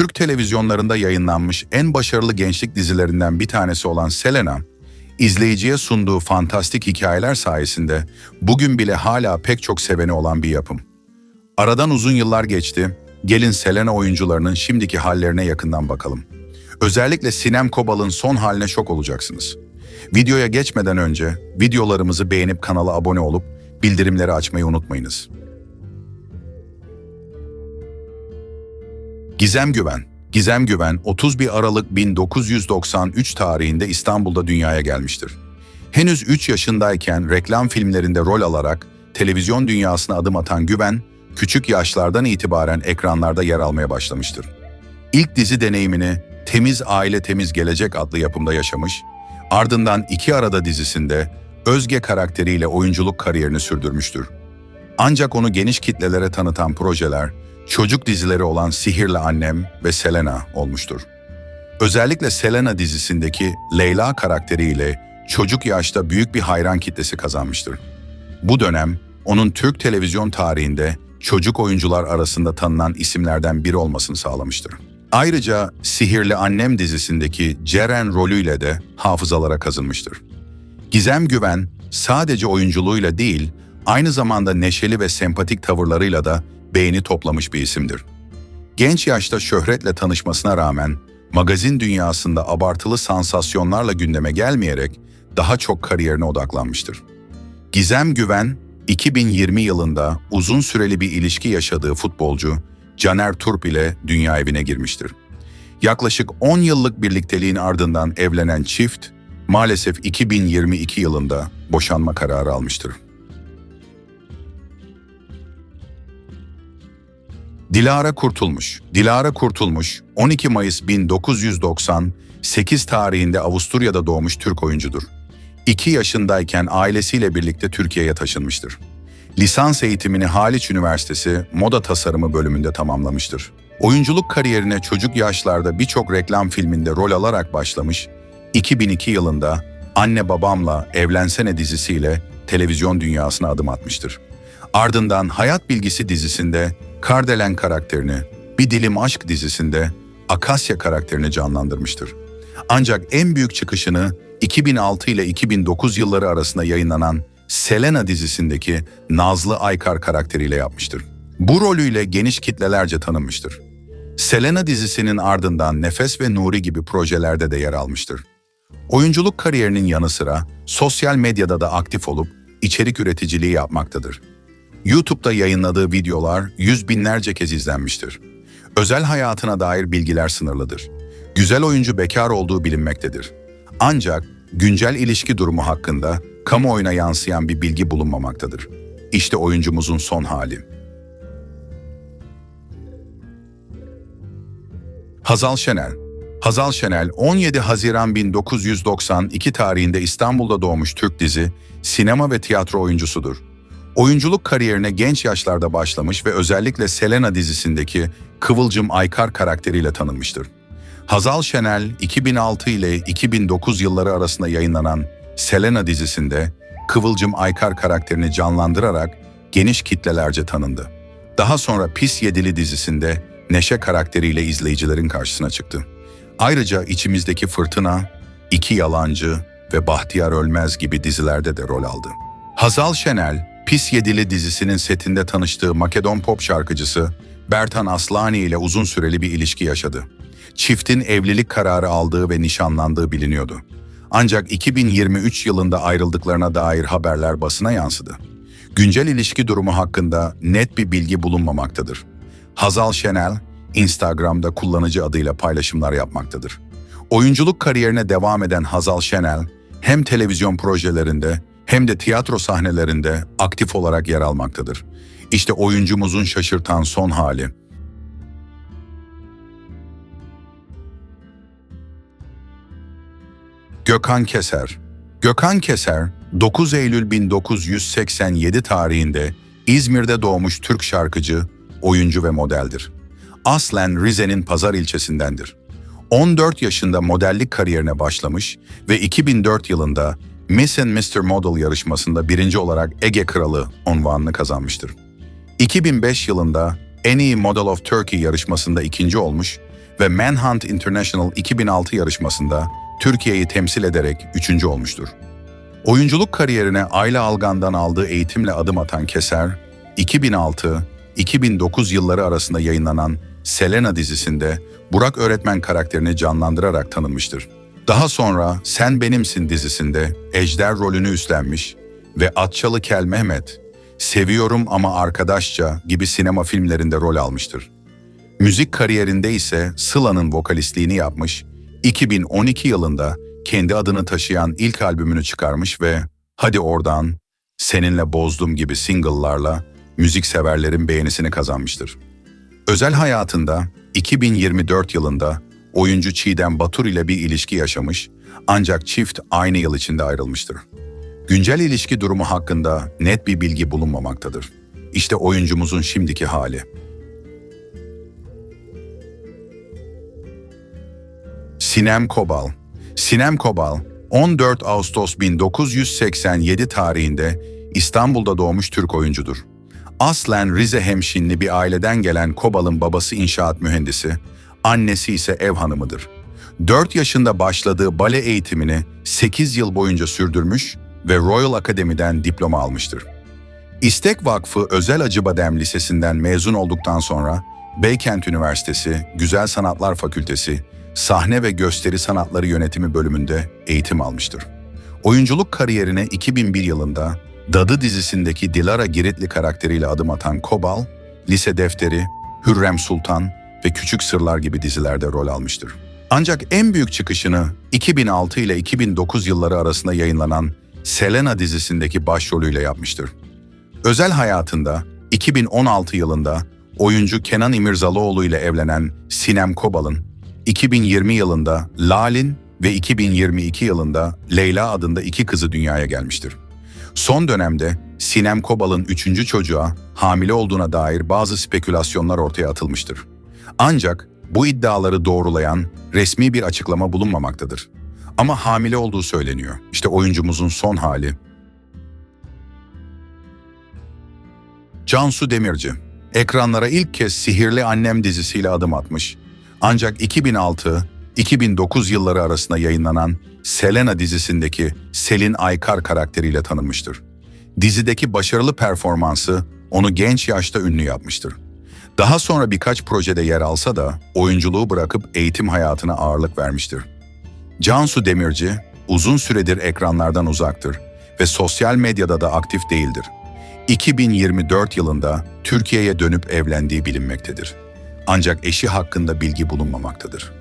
Türk televizyonlarında yayınlanmış en başarılı gençlik dizilerinden bir tanesi olan Selena, izleyiciye sunduğu fantastik hikayeler sayesinde bugün bile hala pek çok seveni olan bir yapım. Aradan uzun yıllar geçti, gelin Selena oyuncularının şimdiki hallerine yakından bakalım. Özellikle Sinem Kobal'ın son haline şok olacaksınız. Videoya geçmeden önce videolarımızı beğenip kanala abone olup bildirimleri açmayı unutmayınız. Gizem Güven Gizem Güven 31 Aralık 1993 tarihinde İstanbul'da dünyaya gelmiştir. Henüz 3 yaşındayken reklam filmlerinde rol alarak televizyon dünyasına adım atan Güven, küçük yaşlardan itibaren ekranlarda yer almaya başlamıştır. İlk dizi deneyimini Temiz Aile Temiz Gelecek adlı yapımda yaşamış, ardından iki arada dizisinde Özge karakteriyle oyunculuk kariyerini sürdürmüştür. Ancak onu geniş kitlelere tanıtan projeler, çocuk dizileri olan Sihirli Annem ve Selena olmuştur. Özellikle Selena dizisindeki Leyla karakteriyle çocuk yaşta büyük bir hayran kitlesi kazanmıştır. Bu dönem onun Türk televizyon tarihinde çocuk oyuncular arasında tanınan isimlerden biri olmasını sağlamıştır. Ayrıca Sihirli Annem dizisindeki Ceren rolüyle de hafızalara kazınmıştır. Gizem Güven sadece oyunculuğuyla değil, aynı zamanda neşeli ve sempatik tavırlarıyla da beğeni toplamış bir isimdir. Genç yaşta şöhretle tanışmasına rağmen magazin dünyasında abartılı sansasyonlarla gündeme gelmeyerek daha çok kariyerine odaklanmıştır. Gizem Güven, 2020 yılında uzun süreli bir ilişki yaşadığı futbolcu Caner Turp ile dünya evine girmiştir. Yaklaşık 10 yıllık birlikteliğin ardından evlenen çift, maalesef 2022 yılında boşanma kararı almıştır. Dilara Kurtulmuş Dilara Kurtulmuş, 12 Mayıs 1998 tarihinde Avusturya'da doğmuş Türk oyuncudur. 2 yaşındayken ailesiyle birlikte Türkiye'ye taşınmıştır. Lisans eğitimini Haliç Üniversitesi Moda Tasarımı bölümünde tamamlamıştır. Oyunculuk kariyerine çocuk yaşlarda birçok reklam filminde rol alarak başlamış, 2002 yılında Anne Babamla Evlensene dizisiyle televizyon dünyasına adım atmıştır. Ardından Hayat Bilgisi dizisinde Kardelen karakterini, Bir Dilim Aşk dizisinde Akasya karakterini canlandırmıştır. Ancak en büyük çıkışını 2006 ile 2009 yılları arasında yayınlanan Selena dizisindeki Nazlı Aykar karakteriyle yapmıştır. Bu rolüyle geniş kitlelerce tanınmıştır. Selena dizisinin ardından Nefes ve Nuri gibi projelerde de yer almıştır. Oyunculuk kariyerinin yanı sıra sosyal medyada da aktif olup içerik üreticiliği yapmaktadır. YouTube'da yayınladığı videolar yüz binlerce kez izlenmiştir. Özel hayatına dair bilgiler sınırlıdır. Güzel oyuncu bekar olduğu bilinmektedir. Ancak güncel ilişki durumu hakkında kamuoyuna yansıyan bir bilgi bulunmamaktadır. İşte oyuncumuzun son hali. Hazal Şenel Hazal Şenel 17 Haziran 1992 tarihinde İstanbul'da doğmuş Türk dizi, sinema ve tiyatro oyuncusudur. Oyunculuk kariyerine genç yaşlarda başlamış ve özellikle Selena dizisindeki Kıvılcım Aykar karakteriyle tanınmıştır. Hazal Şenel 2006 ile 2009 yılları arasında yayınlanan Selena dizisinde Kıvılcım Aykar karakterini canlandırarak geniş kitlelerce tanındı. Daha sonra Pis Yedili dizisinde Neşe karakteriyle izleyicilerin karşısına çıktı. Ayrıca içimizdeki Fırtına, İki Yalancı ve Bahtiyar Ölmez gibi dizilerde de rol aldı. Hazal Şenel, Pis Yedili dizisinin setinde tanıştığı Makedon pop şarkıcısı Bertan Aslani ile uzun süreli bir ilişki yaşadı. Çiftin evlilik kararı aldığı ve nişanlandığı biliniyordu. Ancak 2023 yılında ayrıldıklarına dair haberler basına yansıdı. Güncel ilişki durumu hakkında net bir bilgi bulunmamaktadır. Hazal Şenel, Instagram'da kullanıcı adıyla paylaşımlar yapmaktadır. Oyunculuk kariyerine devam eden Hazal Şenel, hem televizyon projelerinde hem de tiyatro sahnelerinde aktif olarak yer almaktadır. İşte oyuncumuzun şaşırtan son hali. Gökhan Keser Gökhan Keser, 9 Eylül 1987 tarihinde İzmir'de doğmuş Türk şarkıcı, oyuncu ve modeldir. Aslen Rize'nin Pazar ilçesindendir. 14 yaşında modellik kariyerine başlamış ve 2004 yılında Miss and Mr. Model yarışmasında birinci olarak Ege Kralı unvanını kazanmıştır. 2005 yılında en iyi Model of Turkey yarışmasında ikinci olmuş ve Manhunt International 2006 yarışmasında Türkiye'yi temsil ederek üçüncü olmuştur. Oyunculuk kariyerine Ayla Algan'dan aldığı eğitimle adım atan Keser, 2006-2009 yılları arasında yayınlanan Selena dizisinde Burak öğretmen karakterini canlandırarak tanınmıştır. Daha sonra Sen Benimsin dizisinde Ejder rolünü üstlenmiş ve Atçalı Kel Mehmet, Seviyorum ama Arkadaşça gibi sinema filmlerinde rol almıştır. Müzik kariyerinde ise Sıla'nın vokalistliğini yapmış, 2012 yılında kendi adını taşıyan ilk albümünü çıkarmış ve Hadi Oradan, Seninle Bozdum gibi single'larla müzikseverlerin beğenisini kazanmıştır. Özel hayatında 2024 yılında oyuncu Çiğdem Batur ile bir ilişki yaşamış ancak çift aynı yıl içinde ayrılmıştır. Güncel ilişki durumu hakkında net bir bilgi bulunmamaktadır. İşte oyuncumuzun şimdiki hali. Sinem Kobal Sinem Kobal, 14 Ağustos 1987 tarihinde İstanbul'da doğmuş Türk oyuncudur. Aslen Rize hemşinli bir aileden gelen Kobal'ın babası inşaat mühendisi, annesi ise ev hanımıdır. 4 yaşında başladığı bale eğitimini 8 yıl boyunca sürdürmüş ve Royal Akademi'den diploma almıştır. İstek Vakfı Özel Acıbadem Lisesi'nden mezun olduktan sonra Beykent Üniversitesi Güzel Sanatlar Fakültesi Sahne ve Gösteri Sanatları Yönetimi bölümünde eğitim almıştır. Oyunculuk kariyerine 2001 yılında Dadı dizisindeki Dilara Giritli karakteriyle adım atan Kobal, Lise Defteri, Hürrem Sultan ve Küçük Sırlar gibi dizilerde rol almıştır. Ancak en büyük çıkışını 2006 ile 2009 yılları arasında yayınlanan Selena dizisindeki başrolüyle yapmıştır. Özel hayatında 2016 yılında oyuncu Kenan İmirzalıoğlu ile evlenen Sinem Kobal'ın 2020 yılında Lalin ve 2022 yılında Leyla adında iki kızı dünyaya gelmiştir. Son dönemde Sinem Kobal'ın üçüncü çocuğa hamile olduğuna dair bazı spekülasyonlar ortaya atılmıştır. Ancak bu iddiaları doğrulayan resmi bir açıklama bulunmamaktadır. Ama hamile olduğu söyleniyor. İşte oyuncumuzun son hali. Cansu Demirci, ekranlara ilk kez Sihirli Annem dizisiyle adım atmış. Ancak 2006-2009 yılları arasında yayınlanan Selena dizisindeki Selin Aykar karakteriyle tanınmıştır. Dizideki başarılı performansı onu genç yaşta ünlü yapmıştır. Daha sonra birkaç projede yer alsa da oyunculuğu bırakıp eğitim hayatına ağırlık vermiştir. Cansu Demirci uzun süredir ekranlardan uzaktır ve sosyal medyada da aktif değildir. 2024 yılında Türkiye'ye dönüp evlendiği bilinmektedir. Ancak eşi hakkında bilgi bulunmamaktadır.